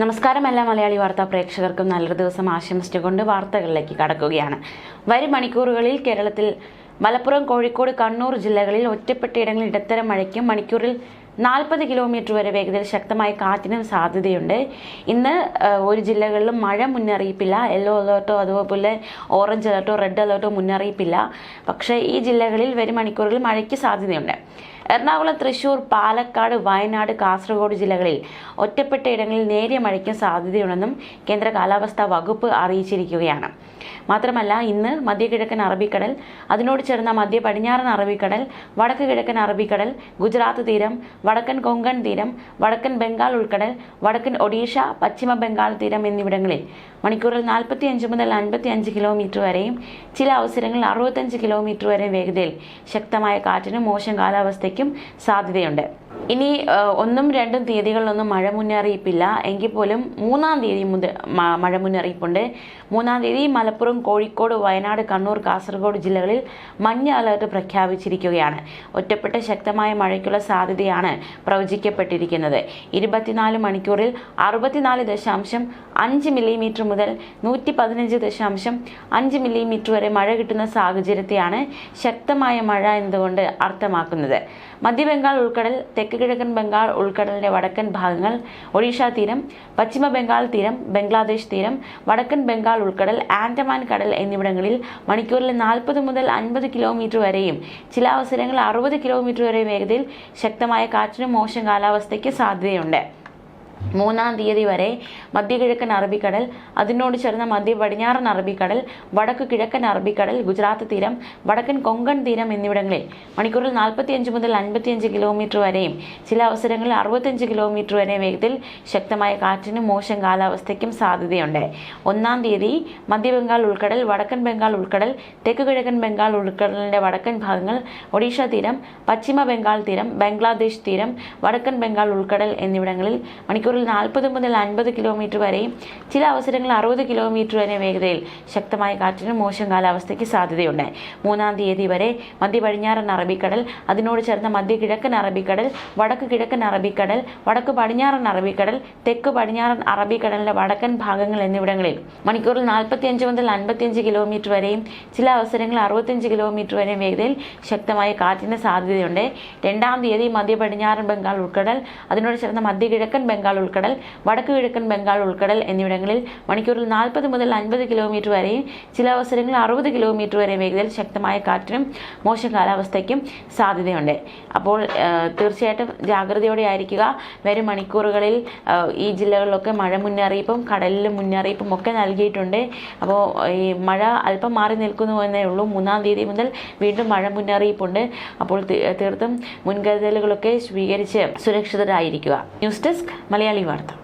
നമസ്കാരം എല്ലാ മലയാളി വാർത്താ പ്രേക്ഷകർക്കും നല്ലൊരു ദിവസം ആശംസിച്ചുകൊണ്ട് വാർത്തകളിലേക്ക് കടക്കുകയാണ്. വരും മണിക്കൂറുകളിൽ കേരളത്തിൽ മലപ്പുറം കോഴിക്കോട് കണ്ണൂർ ജില്ലകളിൽ ഒറ്റപ്പെട്ടയിടങ്ങളിൽ ഇടത്തരം മഴയ്ക്കും മണിക്കൂറിൽ നാൽപ്പത് കിലോമീറ്റർ വരെ വേഗതയിൽ ശക്തമായ കാറ്റിനും സാധ്യതയുണ്ട്. ഇന്ന് ഒരു ജില്ലകളിലും മഴ മുന്നറിയിപ്പില്ല. യെല്ലോ അലേർട്ടോ അതുപോലെ ഓറഞ്ച് അലേർട്ടോ റെഡ് അലേർട്ടോ മുന്നറിയിപ്പില്ല. പക്ഷേ ഈ ജില്ലകളിൽ വരും മണിക്കൂറുകളിൽ മഴയ്ക്ക് സാധ്യതയുണ്ട്. എറണാകുളം തൃശൂർ പാലക്കാട് വയനാട് കാസർഗോഡ് ജില്ലകളിൽ ഒറ്റപ്പെട്ട ഇടങ്ങളിൽ നേരിയ മഴയ്ക്ക് സാധ്യതയുണ്ടെന്നും കേന്ദ്ര കാലാവസ്ഥാ വകുപ്പ് അറിയിച്ചിരിക്കുകയാണ്. മാത്രമല്ല ഇന്ന് മധ്യകിഴക്കൻ അറബിക്കടൽ അതിനോട് ചേർന്ന മധ്യ പടിഞ്ഞാറൻ അറബിക്കടൽ വടക്ക് കിഴക്കൻ അറബിക്കടൽ ഗുജറാത്ത് തീരം വടക്കൻ കൊങ്കൺ തീരം വടക്കൻ ബംഗാൾ ഉൾക്കടൽ വടക്കൻ ഒഡീഷ പശ്ചിമ ബംഗാൾ തീരം എന്നിവിടങ്ങളിൽ മണിക്കൂറിൽ നാൽപ്പത്തി അഞ്ച് മുതൽ അൻപത്തി അഞ്ച് കിലോമീറ്റർ വരെയും ചില അവസരങ്ങളിൽ അറുപത്തഞ്ച് കിലോമീറ്റർ വരെ വേഗതയിൽ ശക്തമായ കാറ്റിനും മോശം കാലാവസ്ഥയ്ക്കും സാധ്യതയുണ്ട്. ഇനി ഒന്നും രണ്ടും തീയതികളിലൊന്നും മഴ മുന്നറിയിപ്പില്ല. എങ്കിൽ പോലും മൂന്നാം തീയതി മുതൽ മഴ മുന്നറിയിപ്പുണ്ട്. മൂന്നാം തീയതി മലപ്പുറം കോഴിക്കോട് വയനാട് കണ്ണൂർ കാസർഗോഡ് ജില്ലകളിൽ മഞ്ഞ അലർട്ട് പ്രഖ്യാപിച്ചിരിക്കുകയാണ്. ഒറ്റപ്പെട്ട ശക്തമായ മഴയ്ക്കുള്ള സാധ്യതയാണ് പ്രവചിക്കപ്പെട്ടിരിക്കുന്നത്. ഇരുപത്തിനാല് മണിക്കൂറിൽ അറുപത്തിനാല് ദശാംശം അഞ്ച് മില്ലിമീറ്റർ മുതൽ നൂറ്റി പതിനഞ്ച് ദശാംശം അഞ്ച് മില്ലിമീറ്റർ വരെ മഴ കിട്ടുന്ന സാഹചര്യത്തെയാണ് ശക്തമായ മഴ എന്നതുകൊണ്ട് അർത്ഥമാക്കുന്നത്. മധ്യബംഗാൾ ഉൾക്കടൽ തെക്ക് കിഴക്കൻ ബംഗാൾ ഉൾക്കടലിന്റെ വടക്കൻ ഭാഗങ്ങൾ ഒഡീഷ തീരം പശ്ചിമ ബംഗാൾ തീരം ബംഗ്ലാദേശ് തീരം വടക്കൻ ബംഗാൾ ഉൾക്കടൽ ആൻഡമാൻ കടൽ എന്നിവിടങ്ങളിൽ മണിക്കൂറിൽ നാൽപ്പത് മുതൽ അൻപത് കിലോമീറ്റർ വരെയും ചില അവസരങ്ങളിൽ അറുപത് കിലോമീറ്റർ വരെ വേഗതയിൽ ശക്തമായ കാറ്റിനും മോശം കാലാവസ്ഥയ്ക്ക് സാധ്യതയുണ്ട്. മൂന്നാം തീയതി വരെ മധ്യകിഴക്കൻ അറബിക്കടൽ അതിനോട് ചേർന്ന മധ്യ പടിഞ്ഞാറൻ അറബിക്കടൽ വടക്ക് കിഴക്കൻ അറബിക്കടൽ ഗുജറാത്ത് തീരം വടക്കൻ കൊങ്കൺ തീരം എന്നിവിടങ്ങളിൽ മണിക്കൂറിൽ നാൽപ്പത്തിയഞ്ച് മുതൽ അൻപത്തിയഞ്ച് കിലോമീറ്റർ വരെയും ചില അവസരങ്ങളിൽ അറുപത്തഞ്ച് കിലോമീറ്റർ വരെ വേഗത്തിൽ ശക്തമായ കാറ്റിനും മോശം കാലാവസ്ഥയ്ക്കും സാധ്യതയുണ്ട്. ഒന്നാം തീയതി മധ്യബംഗാൾ ഉൾക്കടൽ വടക്കൻ ബംഗാൾ ഉൾക്കടൽ തെക്ക് കിഴക്കൻ ബംഗാൾ ഉൾക്കടലിന്റെ വടക്കൻ ഭാഗങ്ങൾ ഒഡീഷ തീരം പശ്ചിമ ബംഗാൾ തീരം ബംഗ്ലാദേശ് തീരം വടക്കൻ ബംഗാൾ ഉൾക്കടൽ എന്നിവിടങ്ങളിൽ മണിക്കൂറിൽ നാൽപ്പത് മുതൽ അൻപത് കിലോമീറ്റർ വരെയും ചില അവസരങ്ങളിൽ അറുപത് കിലോമീറ്റർ വരെ വേഗതയിൽ ശക്തമായ കാറ്റിനും മോശം കാലാവസ്ഥയ്ക്ക് സാധ്യതയുണ്ട്. മൂന്നാം തീയതി വരെ മധ്യ പടിഞ്ഞാറൻ അറബിക്കടൽ അതിനോട് ചേർന്ന മധ്യ കിഴക്കൻ അറബിക്കടൽ വടക്ക് കിഴക്കൻ അറബിക്കടൽ വടക്ക് പടിഞ്ഞാറൻ അറബിക്കടൽ തെക്ക് പടിഞ്ഞാറൻ അറബിക്കടലിന്റെ വടക്കൻ ഭാഗങ്ങൾ എന്നിവിടങ്ങളിൽ മണിക്കൂറിൽ നാൽപ്പത്തിയഞ്ച് മുതൽ അൻപത്തിയഞ്ച് കിലോമീറ്റർ വരെയും ചില അവസരങ്ങളിൽ അറുപത്തിയഞ്ച് കിലോമീറ്റർ വരെയും വേഗതയിൽ ശക്തമായ കാറ്റിന് സാധ്യതയുണ്ട്. രണ്ടാം തീയതി മധ്യ പടിഞ്ഞാറൻ ബംഗാൾ ഉൾക്കടൽ അതിനോട് ചേർന്ന മധ്യ കിഴക്കൻ ബംഗാൾ ഉൾക്കടൽ വടക്ക് കിഴക്കൻ ബംഗാൾ ഉൾക്കടൽ എന്നിവിടങ്ങളിൽ മണിക്കൂറിൽ നാൽപ്പത് മുതൽ അൻപത് കിലോമീറ്റർ വരെയും ചില അവസരങ്ങളിൽ അറുപത് കിലോമീറ്റർ വരെ വേഗതയിൽ ശക്തമായ കാറ്റിനും മോശം കാലാവസ്ഥയ്ക്കും സാധ്യതയുണ്ട്. അപ്പോൾ തീർച്ചയായിട്ടും ജാഗ്രതയോടെ ആയിരിക്കുക. വരും മണിക്കൂറുകളിൽ ഈ ജില്ലകളിലൊക്കെ മഴ മുന്നറിയിപ്പും കടലിലും മുന്നറിയിപ്പും ഒക്കെ നൽകിയിട്ടുണ്ട്. അപ്പോൾ ഈ മഴ അല്പം മാറി നിൽക്കുന്നു എന്നേ ഉള്ളൂ. മൂന്നാം തീയതി മുതൽ വീണ്ടും മഴ മുന്നറിയിപ്പുണ്ട്. അപ്പോൾ തീർത്തും മുൻകരുതലുകളൊക്കെ സ്വീകരിച്ച് സുരക്ഷിതരായിരിക്കുക. ന്യൂസ് ഡെസ്ക് മലയാളി വാർത്ത